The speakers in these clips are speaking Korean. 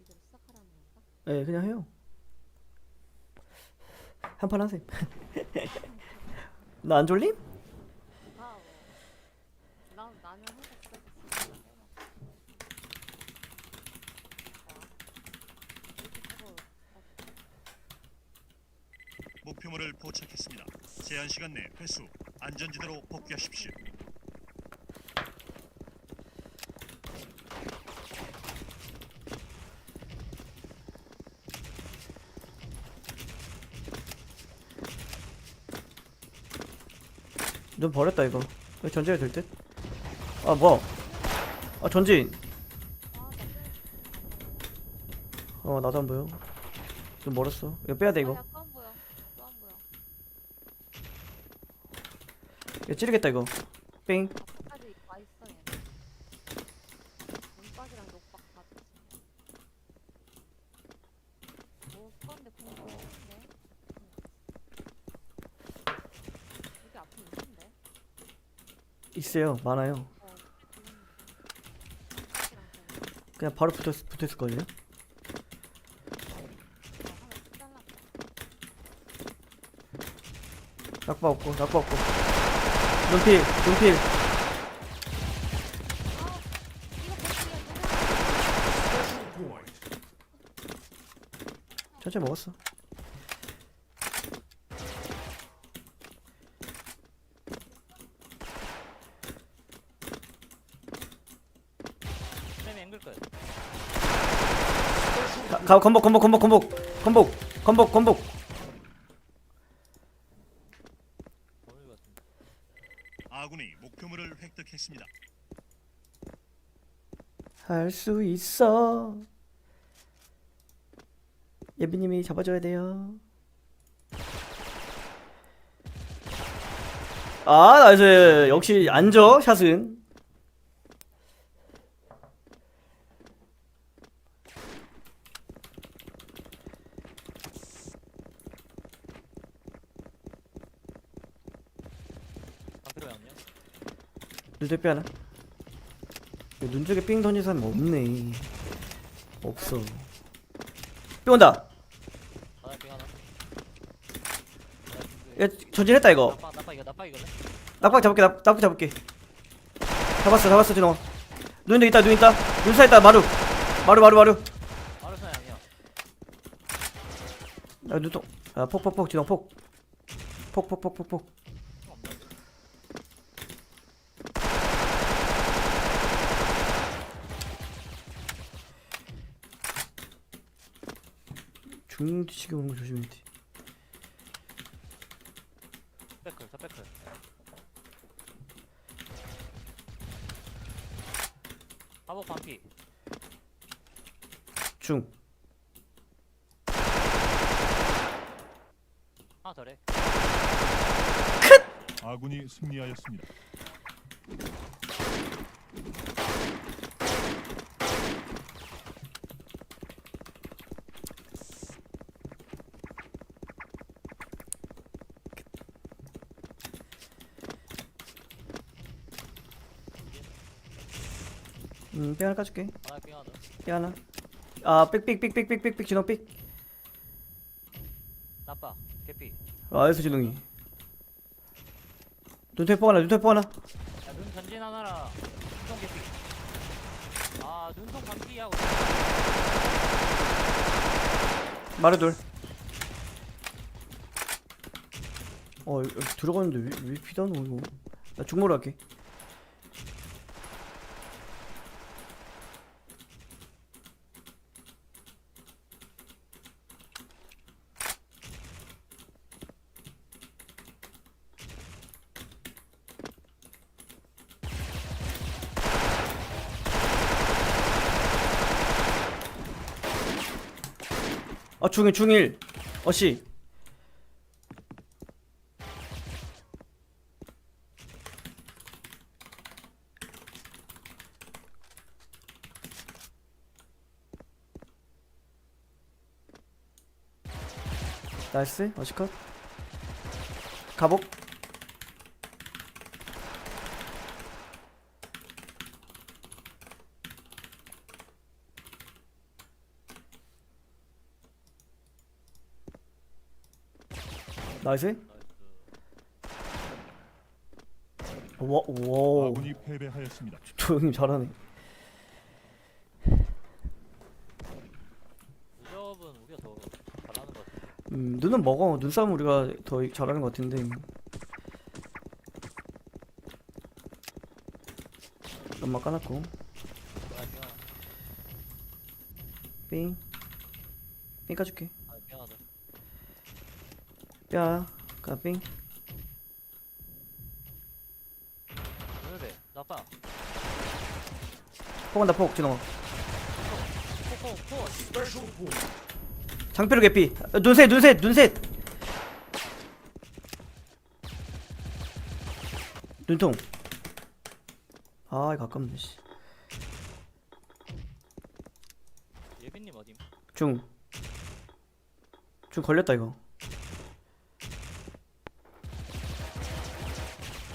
이대로 시작하라는 건가? 네 그냥 해요 한 판 하세요 나 안 졸림? 아, 어. 나 나는 해서 시작했어. 목표물을 포착했습니다. 제한 시간 내 회수 안전지대로 복귀하십시오. 눈 버렸다 이거. 이거 전진이 될듯? 아 뭐야 아 전진. 어 나도 안 보여. 좀 멀었어. 이거 빼야돼 이거 또안 보여. 또 안 보여. 이거 찌르겠다 이거 있는데. 있어요 많아요. 그냥 바로 붙었, 하나 잘랐다. 낙바 없고 낙바 없고 눈필 눈필. 천천히 먹었어 쌤이 앵글 거야. 가, 가 건복 건복 건복 건복 건복 건복 건복 모를 것 같은데. 아군이 목표물을 획득했습니다. 할 수 있어. 예비님이 잡아줘야 돼요. 아 나이스. 역시 안져 샷은? 안 들어갔냐? 눈대빼 하나 눈 쪽에 삥 던진 사람 없네. 없어. 삥 온다. 하나. 야 전진했다 이거. 나빠 나빠 이거 나빠 이거네. 낙박 잡을게 낙, 낙박 잡을게. 잡았어 잡았어 진호. 눈도 있다 눈 있다. 눈사 있다 마루. 마루 마루 마루. 아르사야 아니야. 아 눈통 아 폭폭폭 진호 폭 폭폭폭폭폭 중지식에 오는 거 조심해야 돼 백클 자 백클. 바보 반피. 중 하나 더래. 아군이 승리하였습니다. 음, 뺑 하나 까줄게. 하나 삥 하나. 뺑 하나. 아, 진호 빽. 나빠. 개피. 나이스 진웅이. 눈태포 하나, 눈태포 하나. 야눈 전진 하나라. 눈통 개피. 아 눈통 반피하고. 둘. 어, 여기, 들어가는데 왜, 왜 피다노 이거? 나 중모로 할게. 어 중일 중일. 어씨. 나이스 어시컷. 가복. 나이스 와, 와, 아군이 패배하였습니다. 저 형님 잘하네. 무접은 우리가 더 잘하는 것 같아. 음, 눈은 먹어. 눈싸움 우리가 더 잘하는 것 같은데. 엄마 까놨고. 삥. 삥 까줄게. 뼈. 까 삥. 그래 나빠. 폭한다 폭. 포. 장표로 개피. 아, 눈셋 눈셋 눈셋. 눈통. 아 이거 아깝네 씨. 예빈님 어디? 중. 중 걸렸다 이거.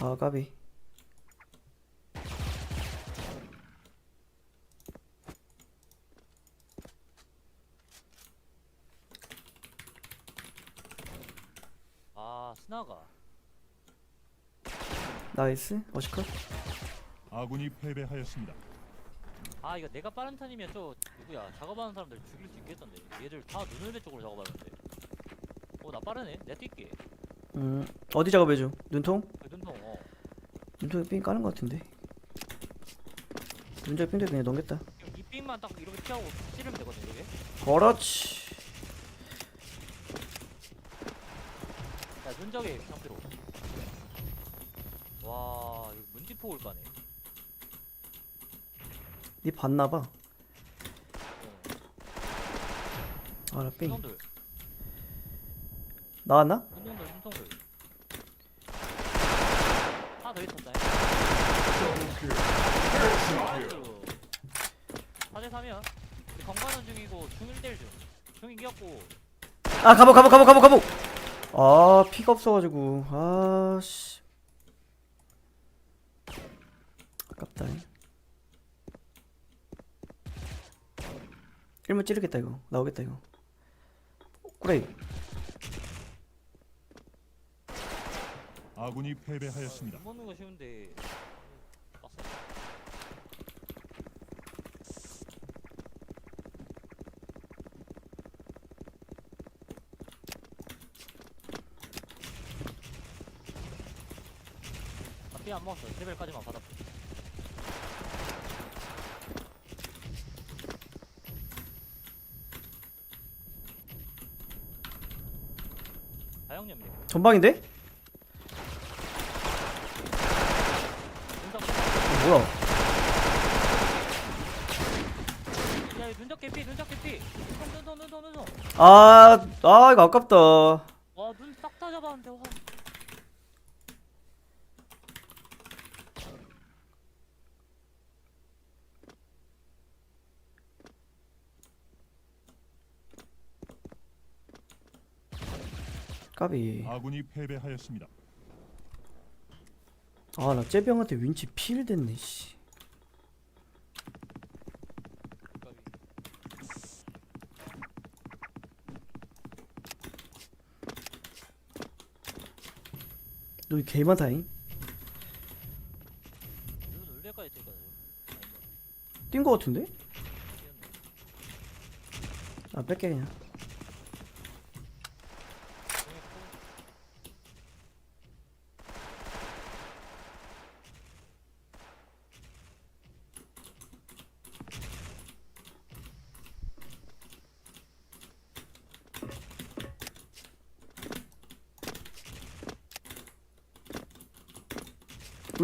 아 까비. 아 스나가. 나이스. 어시컷. 아군이 패배하였습니다. 아 이거 내가 빠른 편이면 저 누구야 작업하는 사람들 죽일 수 있겠던데. 얘들 다 눈을배 쪽으로 작업하는데. 어 나 빠르네. 내가 뛸게. 음 어디 작업해줘? 눈통? 눈통에 삥 까는 것 같은데. 눈통에 삥도 그냥 넘겼다. 이 삥만 딱 이렇게 피하고 찌르면 되거든 이렇게. 그렇지. 야 눈적에 상태로. 와 이거 문지포 올 까네. 니 봤나봐. 어. 아나 삥. 눈동들. 나왔나? 눈동들 눈동들. 하나 더 있었다. 4대 3이야. 우리 건강은 중이고 중 1대1 중. 중 이겼고 아 가복 가복 가복 가복 가복. 아 피가 없어가지고 아씨. 아깝다. 일문 찌르겠다 이거 나오겠다 이거. 그래. 아군이 패배하였습니다. 못 먹는 거 쉬운데. 빡세. 아, 피안 먹었어. 레벨까지만 받아. 전방인데? 눈썹 어, 뭐야? 야, 이 눈썹 개피, 눈썹 개피. 눈썹, 눈썹, 눈썹, 눈썹. 아, 아 이거 아깝다. 와, 눈 싹 다 잡았는데, 와. 까비. 아군이 패배하였습니다. 아 나 째병한테 윈치 필 됐네 씨. 너희 개 많다잉. 뛴거 같은데? 아 뺄게 그냥.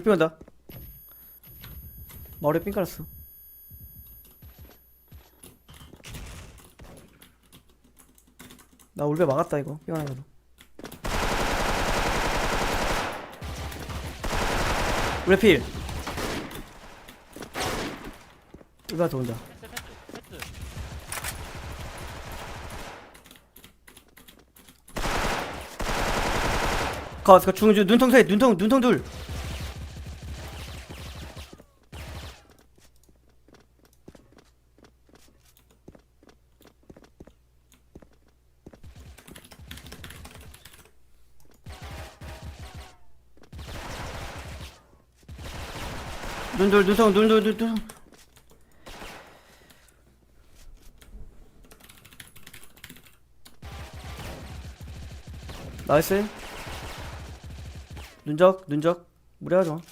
삥 온다. 머리에 삥 깔았어. 나 울베 막았다 이거 삥 하나 가도. 울베 필. 울베가 더 온다. 가, 가 중중 눈통 셋 눈통 눈통 둘 눈돌 눈통 눈돌 눈통 나이스. 눈적 눈적. 무리하지 마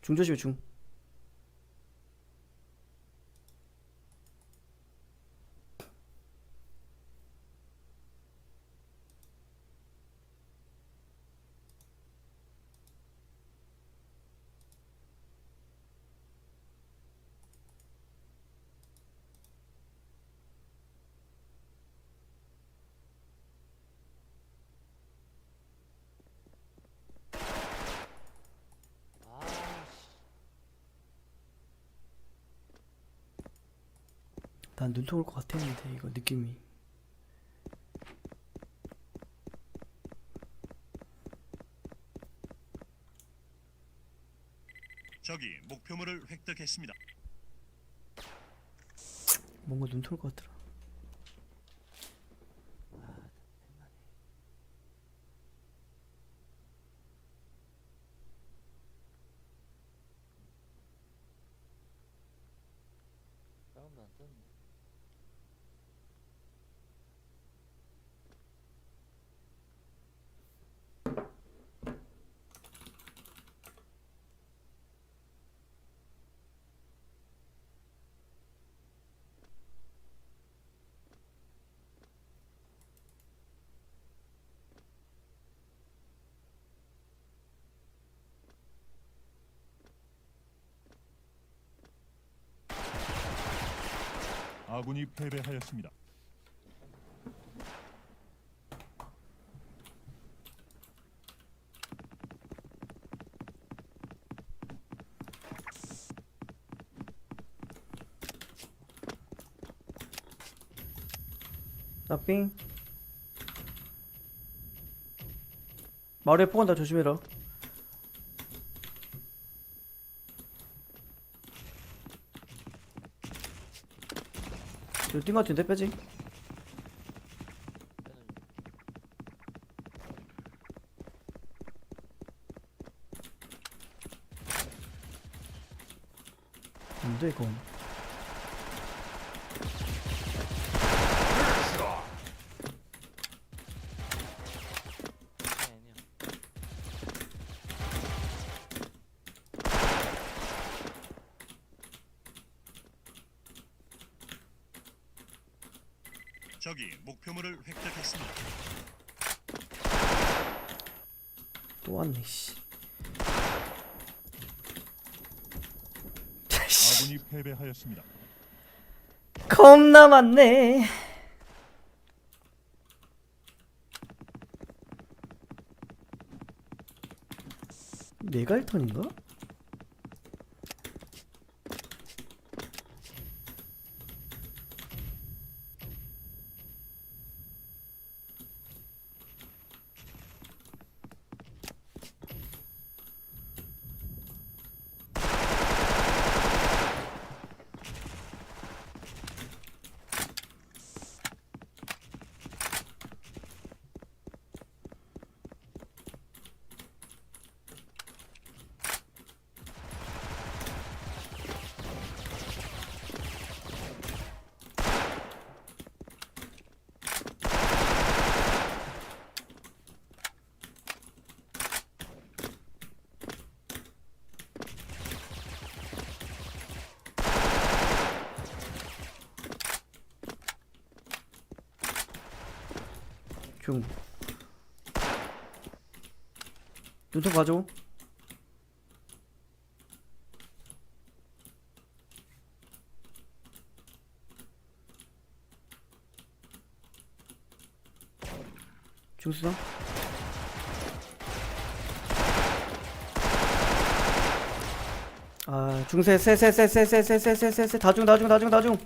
중조심해 중 아, 씨. 난 눈통 올 것 같았는데 이거 느낌이 적이 목표물을 획득했습니다. 뭔가 눈통 올것 같더라 사운드 안 떴네. 아군이 패배하였습니다. 나삥 마루에 포간다 조심해라 뛴거 같은데 빼지? 빼는 뭔데 이건 중. 아니야. 적이 목표물을 획득했습니다. 또 왔네 씨 아군이 패배하였습니다. 겁나 많네 내가 1턴인가? 중 눈통 가져 중수상 아 중세 세 세 세 세 세 세 세 세 세 다중 다중 다중 다중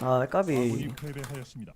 아 까비 아군이 패배하였습니다.